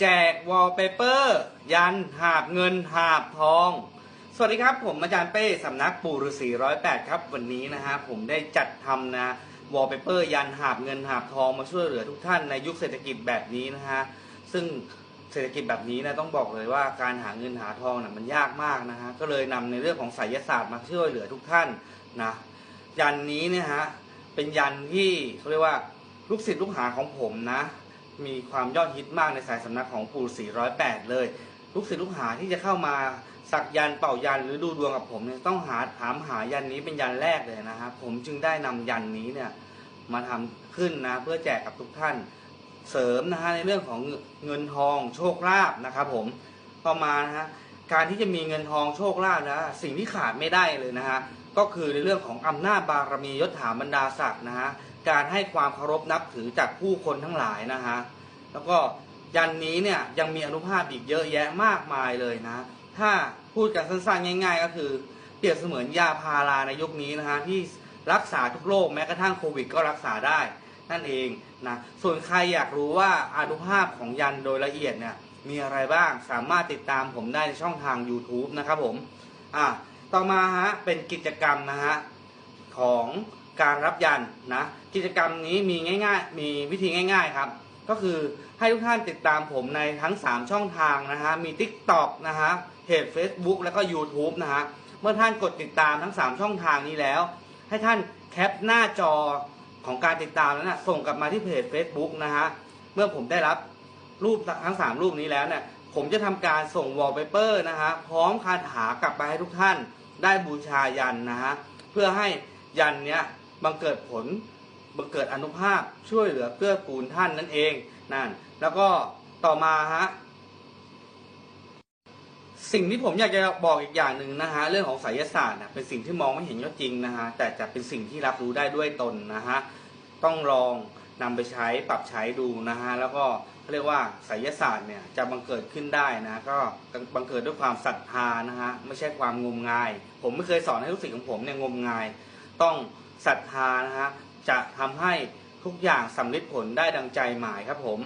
แจกวอลเปเปอร์ ยันหาบเงินหาบทอง สวัสดีครับ ผมอาจารย์เป้สำนักปู่ฤาษีร้อยแปดครับ วันนี้นะฮะผมได้จัดทำนะวอลเปเปอร์ยันหาบเงินหาบทองมาช่วยเหลือทุกท่านในยุคเศรษฐกิจแบบนี้นะฮะซึ่งเศรษฐกิจแบบนี้นะต้องบอกเลยว่าการหาเงินหาทองนะมันยากมากนะฮะก็เลยนำในเรื่องของไสยศาสตร์มาช่วยเหลือทุกท่านนะยันนี้เนี่ยฮะเป็นยันที่เขาเรียกว่าลูกศิษย์ลูกหาของผมนะ มีความยอดฮิตมากในสายสำนักของปู่408 เลย ลูกศิษย์ลูกหาที่จะเข้ามาสักยันเป่ายันหรือดูดวงกับผมเนี่ยต้องหาถามหายันนี้เป็นยันแรกเลยนะครับผมจึงได้นำยันนี้เนี่ยมาทำขึ้นนะเพื่อแจกกับทุกท่านเสริมนะฮะในเรื่องของเงินทองโชคลาภนะครับผมต่อมานะฮะ การที่จะมีเงินทองโชคลาภนะสิ่งที่ขาดไม่ได้เลยนะฮะก็คือในเรื่องของอำนาจบารมียศถาบรรดาศักดิ์นะฮะการให้ความเคารพนับถือจากผู้คนทั้งหลายนะฮะแล้วก็ยันนี้เนี่ยยังมีอนุภาพอีกเยอะแยะมากมายเลยนะ ถ้าพูดกันสั้นๆง่าย ๆ ก็คือ เปรียบเสมือนยาพาราในยุคนี้นะฮะที่รักษาทุกโรคแม้กระทั่งโควิดก็รักษาได้นั่นเองนะส่วนใครอยากรู้ว่าอนุภาพของยันโดยละเอียดเนี่ย มีอะไรบ้างสามารถติดตามผมได้ในช่องทาง YouTube นะครับผมอะต่อมาฮะเป็นกิจกรรมนะฮะของการรับยันนะกิจกรรมนี้มีง่าย ๆ มีวิธีง่าย ๆครับ ก็คือให้ทุกท่านติดตามผมในทั้ง 3 ช่องทางนะฮะมี TikTok นะฮะเพจ Facebook แล้วก็ YouTube นะฮะเมื่อท่านกดติดตามทั้ง 3 ช่องทางนี้แล้ว ให้ท่านแคปหน้าจอของการติดตามนั้นนะส่งกลับมาที่เพจ Facebook นะฮะเมื่อผมได้รับ รูปทั้ง3รูปนี้แล้วเนี่ยผมจะทำการส่งวอลเปเปอร์นะฮะพร้อมคาถากลับไปให้ทุกท่านได้บูชายันนะฮะเพื่อให้ยันเนี้ยบังเกิดผลบังเกิดอนุภาพช่วยเหลือเกื้อกูลท่านนั่นเองนั่นแล้วก็ต่อมาฮะสิ่งที่ผมอยากจะบอกอีกอย่างหนึ่งนะฮะเรื่องของไสยศาสตร์นะเป็นสิ่งที่มองไม่เห็นก็จริงนะฮะแต่จะเป็นสิ่งที่รับรู้ได้ด้วยตนนะฮะต้องลอง นำไปใช้ปรับใช้ดูนะฮะแล้วก็เขาเรียกว่าไสยศาสตร์เนี่ยจะบังเกิดขึ้นได้นะก็บังเกิดด้วยความศรัทธานะฮะไม่ใช่ความงมงาย ผมไม่เคยสอนให้ลูกศิษย์ของผมเนี่ยงมงาย ต้องศรัทธานะฮะจะทำให้ทุกอย่างสำเร็จผลได้ดังใจหมายครับผม